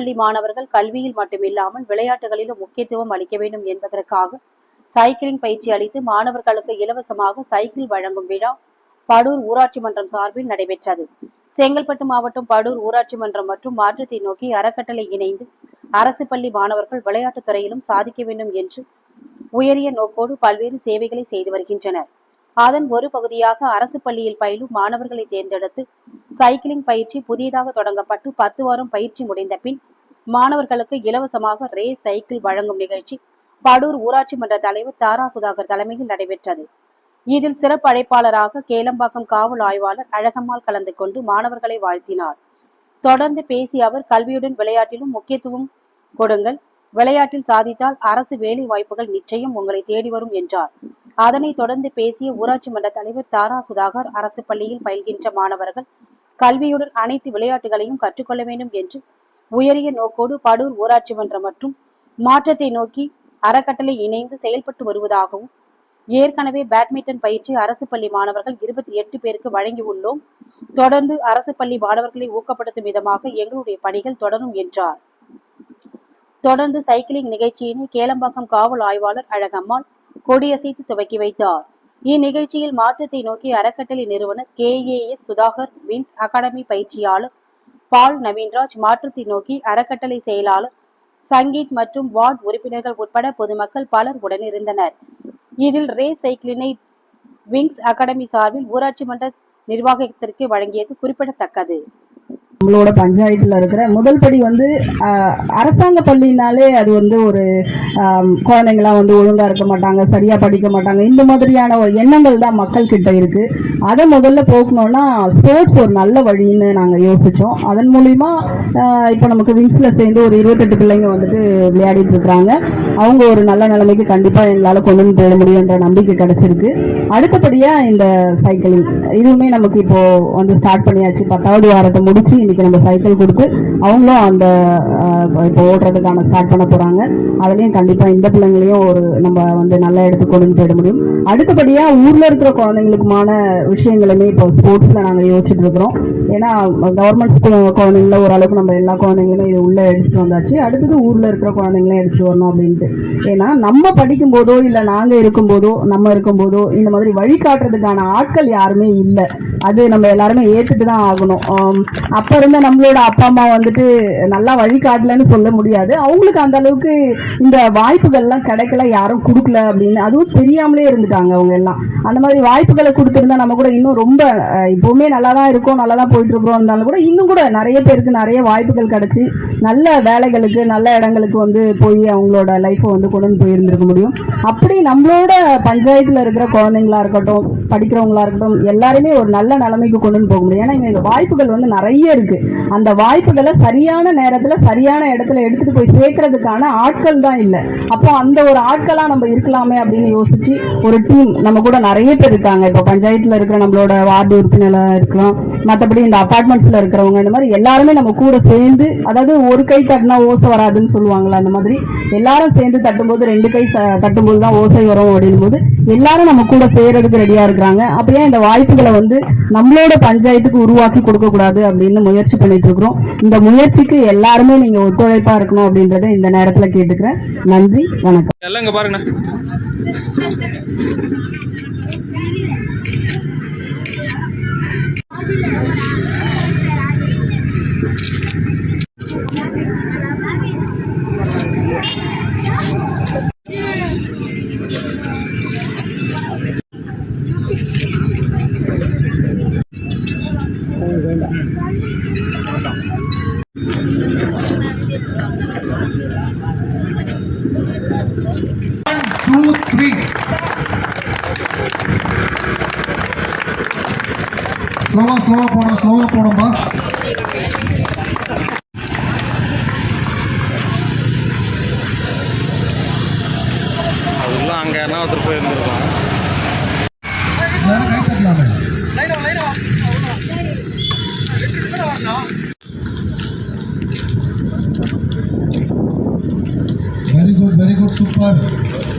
பள்ளி மாணவர்கள் கல்வியில் மட்டுமில்லாமல் விளையாட்டுகளிலும் முக்கியத்துவம் அளிக்க வேண்டும் என்பதற்காக சைக்கிளிங் பயிற்சி அளித்து மாணவர்களுக்கு இலவசமாக சைக்கிள் வழங்கும் விழா படூர் ஊராட்சி மன்றம் சார்பில் நடைபெற்றது. செங்கல்பட்டு மாவட்டம் படூர் ஊராட்சி மன்றம் மற்றும் மாற்றத்தை நோக்கி அறக்கட்டளை இணைந்து அரசு பள்ளி மாணவர்கள் விளையாட்டுத் துறையிலும் சாதிக்க வேண்டும் என்று உயரிய நோக்கோடு பல்வேறு சேவைகளை செய்து வருகின்றனர். அதன் ஒரு பகுதியாக அரசு பள்ளியில் பயிலும் மாணவர்களை தேர்ந்தெடுத்து சைக்கிளிங் பயிற்சி புதியதாக தொடங்கப்பட்டு பத்து வாரம் பயிற்சி முடிந்த பின் மாணவர்களுக்கு இலவசமாக ரேஸ் சைக்கிள் வழங்கும் நிகழ்ச்சி படூர் ஊராட்சி மன்ற தலைவர் தாரா சுதாகர் தலைமையில் நடைபெற்றது. இதில் சிறப்பு அழைப்பாளராக கேளம்பாக்கம் காவல் ஆய்வாளர் அழகம்மாள் கலந்து கொண்டு மாணவர்களை வாழ்த்தினார். தொடர்ந்து பேசிய அவர் கல்வியுடன் விளையாட்டிலும் முக்கியத்துவம் கொடுங்கள். விளையாட்டில் சாதித்தால் அரசு வேலை வாய்ப்புகள் நிச்சயம் உங்களை தேடி வரும் என்றார். அதனைத் தொடர்ந்து பேசிய ஊராட்சி மன்ற தலைவர் தாரா சுதாகர் அரசு பள்ளியில் பயில்கின்ற மாணவர்கள் கல்வியுடன் அனைத்து விளையாட்டுகளையும் கற்றுக்கொள்ள வேண்டும் என்று உயரிய நோக்கோடு படூர் ஊராட்சி மன்றம் மற்றும் மாற்றத்தை நோக்கி அறக்கட்டளை இணைந்து செயல்பட்டு வருவதாகவும் ஏற்கனவே பேட்மிண்டன் பயிற்சி அரசு பள்ளி மாணவர்கள் இருபத்தி எட்டு பேருக்கு வழங்கியுள்ளோம் தொடர்ந்து அரசு பள்ளி மாணவர்களை ஊக்கப்படுத்தும் விதமாக எங்களுடைய பணிகள் தொடரும் என்றார். தொடர்ந்து சைக்கிளிங் நிகழ்ச்சியினை கேளம்பாக்கம் காவல் ஆய்வாளர் அழகம்மாள் கொடியசைத்து துவக்கி வைத்தார். இந்நிகழ்ச்சியில் மாற்றத்தை நோக்கி அறக்கட்டளை நிறுவனர் K. A. S. Sudhakar Vins academy பயிற்சியாளர் பால் நவீன்ராஜ் மாற்றத்தை நோக்கி அறக்கட்டளை செயலாளர் சங்கீத் மற்றும் வார்டு உறுப்பினர்கள் உட்பட பொதுமக்கள் பலர் உடனிருந்தனர். இதில் ரே சைக்கிளினை விங்ஸ் அகாடமி சார்பில் ஊராட்சி மன்ற நிர்வாகத்திற்கு வழங்கியது குறிப்பிடத்தக்கது. நம்மளோட பஞ்சாயத்துல இருக்கிற முதல் படி வந்து அரசாங்க பள்ளினாலே அது வந்து ஒரு குழந்தைங்களாம் வந்து ஒழுங்கா இருக்க மாட்டாங்க சரியா படிக்க மாட்டாங்க. இந்த மாதிரியான ஒரு எண்ணங்கள் தான் மக்கள் கிட்ட இருக்கு. அதை முதல்ல போக்கணும்னா ஸ்போர்ட்ஸ் ஒரு நல்ல வழின்னு நாங்க யோசிச்சோம். அதன் மூலியமா இப்போ நமக்கு விங்ஸ்ல சேர்ந்து ஒரு இருபத்தெட்டு பிள்ளைங்க வந்துட்டு விளையாடிட்டு இருக்கிறாங்க. அவங்க ஒரு நல்ல நிலைமைக்கு கண்டிப்பா எங்களால கொண்டு வந்து போட முடியுன்ற நம்பிக்கை கிடைச்சிருக்கு. அடுத்தபடியா இந்த சைக்கிளிங் இதுவுமே நமக்கு இப்போ வந்து ஸ்டார்ட் பண்ணியாச்சு. பத்தாவது வாரத்தை முடிச்சு இன்னைக்கு நம்ம சைக்கிள் கொடுத்து அவங்களும் அந்த இப்போ ஓட்டுறதுக்கான ஸ்டார்ட் பண்ண போறாங்க. அதுலயும் கண்டிப்பா இந்த பிள்ளைங்களையும் ஒரு நம்ம வந்து நல்ல இடத்துக்கு கொண்டு போயிட முடியும். அடுத்தபடியா ஊர்ல இருக்கிற குழந்தைங்களுக்குமான விஷயங்களுமே இப்போ ஸ்போர்ட்ஸ்ல நாங்க யோசிச்சுட்டு இருக்கிறோம். ஏன்னா கவர்மெண்ட் ஸ்கூல் குழந்தைங்கள ஓரளவுக்கு நம்ம எல்லா குழந்தைங்களுமே இது உள்ள எடுத்துட்டு வந்தாச்சு. அடுத்தது ஊர்ல இருக்கிற குழந்தைங்களையும் எடுத்துகிட்டு வரணும் அப்படின்ட்டு. ஏன்னா நம்ம படிக்கும் போதோ இல்ல நாங்க இருக்கும்போதோ நம்ம இருக்கும்போதோ இந்த மாதிரி வழிகாட்டுறதுக்கான ஆட்கள் யாருமே இல்லை. அது நம்ம எல்லாருமே ஏத்துட்டு தான் ஆகணும். அப்போ அப்ப இருந்த நம்மளோட அப்பா அம்மா வந்துட்டு நல்லா வழிகாட்டலன்னு சொல்ல முடியாது. அவங்களுக்கு அந்த அளவுக்கு இந்த வாய்ப்புகள்லாம் கிடைக்கல யாரும் கொடுக்கல அப்படின்னு. அதுவும் தெரியாமலே இருந்துட்டாங்க அவங்க எல்லாம். அந்த மாதிரி வாய்ப்புகளை கொடுத்துருந்தா நம்ம கூட இன்னும் ரொம்ப இப்போவுமே இப்பவுமே நல்லா தான் இருக்கோம் நல்லா தான் போயிட்டு இருக்கிறோம் இருந்தாலும் கூட இன்னும் கூட நிறைய பேருக்கு நிறைய வாய்ப்புகள் கிடைச்சி நல்ல வேலைகளுக்கு நல்ல இடங்களுக்கு வந்து போய் அவங்களோட லைஃப்பை வந்து கொண்டு போயிருந்திருக்க முடியும். அப்படி நம்மளோட பஞ்சாயத்தில் இருக்கிற குழந்தைங்களா இருக்கட்டும் படிக்கிறவங்களா இருக்கட்டும் எல்லாருமே ஒரு நல்ல நிலைமைக்கு கொண்டு போக முடியும். ஏன்னா இங்க வாய்ப்புகள் வந்து நிறைய இருக்கு. அந்த வாய்ப்புகளை சரியான நேரத்துல சரியான இடத்துல எடுத்துட்டு போய் சேர்க்கறதுக்கான ஆட்கள் தான் இல்லை. அப்போ அந்த ஒரு ஆட்களா நம்ம இருக்கலாமே அப்படின்னு யோசிச்சு ஒரு டீம் நம்ம கூட நிறைய பேர் இருக்காங்க. இப்போ பஞ்சாயத்துல இருக்கிற நம்மளோட வார்டு உறுப்பினரா இருக்கலாம். மற்றபடி இந்த அபார்ட்மெண்ட்ஸ்ல இருக்கிறவங்க இந்த மாதிரி எல்லாருமே நம்ம கூட சேர்ந்து அதாவது ஒரு கை தட்டினா ஓசை வராதுன்னு சொல்லுவாங்களா அந்த மாதிரி எல்லாரும் சேர்ந்து தட்டும்போது ரெண்டு கை தட்டும்போது தான் ஓசை வரும் அப்படின் போது எல்லாரும் நம்ம கூட செய்யறதுக்கு ரெடியா இருக்கிறாங்க. அப்படியே இந்த வாய்ப்புகளை வந்து நம்மளோட பஞ்சாயத்துக்கு உருவாக்கி கொடுக்க கூடாது அப்படின்னு முயற்சி முயற்சி பண்ணிட்டு இருக்கிறோம் இந்த முயற்சிக்கு எல்லாருமே நீங்க ஒத்துழைப்பா இருக்கணும் அப்படின்றத இந்த நேரத்துல கேட்டுக்கிறேன். நன்றி வணக்கம். எல்லாம் இங்க பாருங்கண்ணா two, three. ஸ்லோவா ஸ்லோவா போனோம் ஸ்லோவா போனோம்பா அதுக்குள்ள அங்கே யாருன்னா ஒருத்தர் போயிருந்துருக்கோம் எல்லாரும் கை தட்டலாமே very good very good super